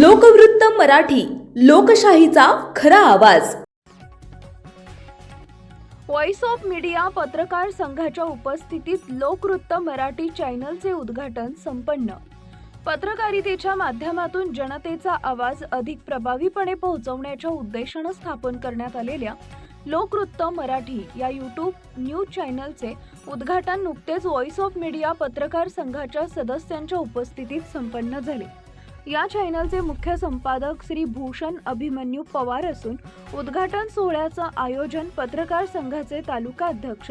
लोकवृत्त मराठी लोकशाहीचा खरा आवाज. व्हॉइस ऑफ मीडिया पत्रकार संघाच्या उपस्थितीत लोकवृत्त मराठी चॅनलचे उद्घाटन संपन्न. पत्रकारितेच्या माध्यमातून जनतेचा आवाज अधिक प्रभावीपणे पोहोचवण्याच्या उद्देशानं स्थापन करण्यात आलेल्या लोकवृत्त मराठी या यूट्यूब न्यूज चॅनलचे उद्घाटन नुकतेच व्हॉइस ऑफ मीडिया पत्रकार संघाच्या सदस्यांच्या उपस्थितीत संपन्न झाले. या चॅनलचे मुख्य संपादक श्री भूषण अभिमन्यू पवार असून उद्घाटन सोहळ्याचं आयोजन पत्रकार संघाचे तालुका अध्यक्ष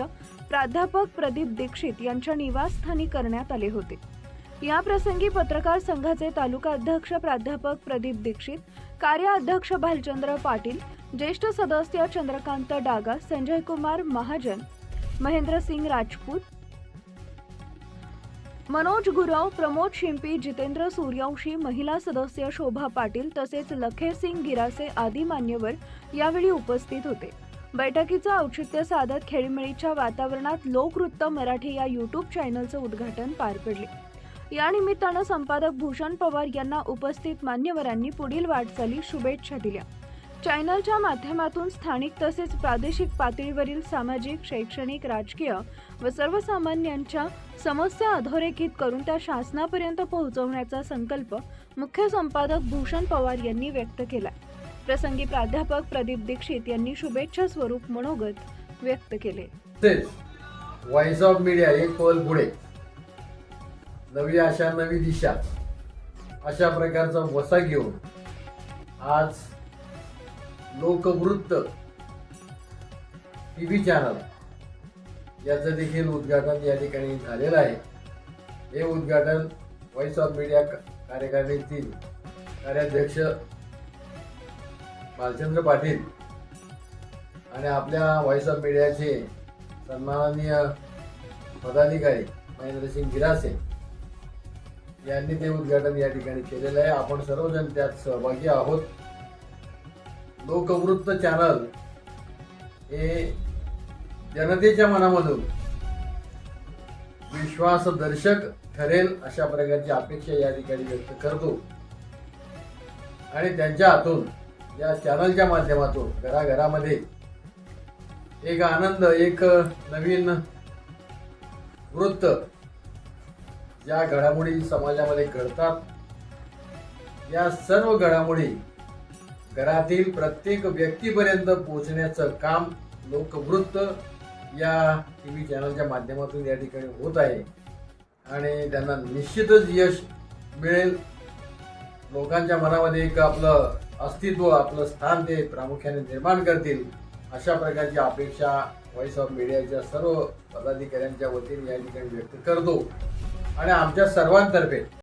प्राध्यापक प्रदीप दीक्षित यांच्या निवासस्थानी करण्यात आले होते. या प्रसंगी पत्रकार संघाचे तालुका अध्यक्ष प्राध्यापक प्रदीप दीक्षित कार्याध्यक्ष भालचंद्र पाटील ज्येष्ठ सदस्य चंद्रकांत डागा संजय कुमार महाजन महेंद्रसिंग राजपूत मनोज गुरव प्रमोद शिंपी जितेंद्र सूर्यवंशी महिला सदस्य शोभा पाटील तसेच लखेसिंग गिरासे आदी मान्यवर यावेळी उपस्थित होते. बैठकीचं औचित्य साधत खेळीमेळीच्या वातावरणात लोकवृत्त मराठी या युट्यूब चॅनलचं उद्घाटन पार पडले. या निमित्तानं संपादक भूषण पवार यांना उपस्थित मान्यवरांनी पुढील वाटचाली शुभेच्छा दिल्या. चॅनलच्या माध्यमातून स्थानिक तसेच प्रादेशिक पातळीवरील सामाजिक शैक्षणिक राजकीय व सर्वसामान्यांच्या समस्या अधोरेखित करून त्या शासनापर्यंत पोहोचवण्याचा संकल्प मुख्य संपादक भूषण पवार यांनी व्यक्त केला प्रसंगी प्राध्यापक प्रदीप दीक्षित यांनी शुभेच्छा स्वरूप मनोगत व्यक्त केले. व्हॉइस ऑफ मीडिया एक पल पुढे. नवी आशा नवी दिशा अशा प्रकारचा वसा घेऊन आज लोकवृत्त. टी व्ही चॅनल याचं देखील उद्घाटन या ठिकाणी झालेलं आहे. हे उद्घाटन व्हॉइस ऑफ मीडिया कार्यकारिणीतील कार्याध्यक्ष भालचंद्र पाटील आणि आपल्या व्हॉइस ऑफ मीडियाचे सन्माननीय पदाधिकारी महेंद्रसिंग गिरासे यांनी ते उद्घाटन या ठिकाणी केलेलं आहे. आपण सर्वजण त्यात सहभागी आहोत. लोकवृत्त चॅनल हे जनतेच्या मनामधून विश्वासदर्शक ठरेल अशा प्रकारची अपेक्षा या ठिकाणी व्यक्त करतो. आणि त्यांच्या हातून या चॅनलच्या माध्यमातून घराघरामध्ये एक आनंद एक नवीन वृत्त या घडामोडी समाजामध्ये घडतात या सर्व घडामोडी घरातील प्रत्येक व्यक्तीपर्यंत पोहोचण्याचं काम लोकवृत्त या टी व्ही चॅनलच्या माध्यमातून या ठिकाणी होत आहे. आणि त्यांना निश्चितच यश मिळेल. लोकांच्या मनामध्ये एक आपलं अस्तित्व आपलं स्थान ते प्रामुख्याने निर्माण करतील. अशा प्रकारची अपेक्षा व्हॉइस ऑफ मीडियाच्या सर्व पदाधिकाऱ्यांच्या वतीने या ठिकाणी व्यक्त करतो. आणि आमच्या सर्वांतर्फे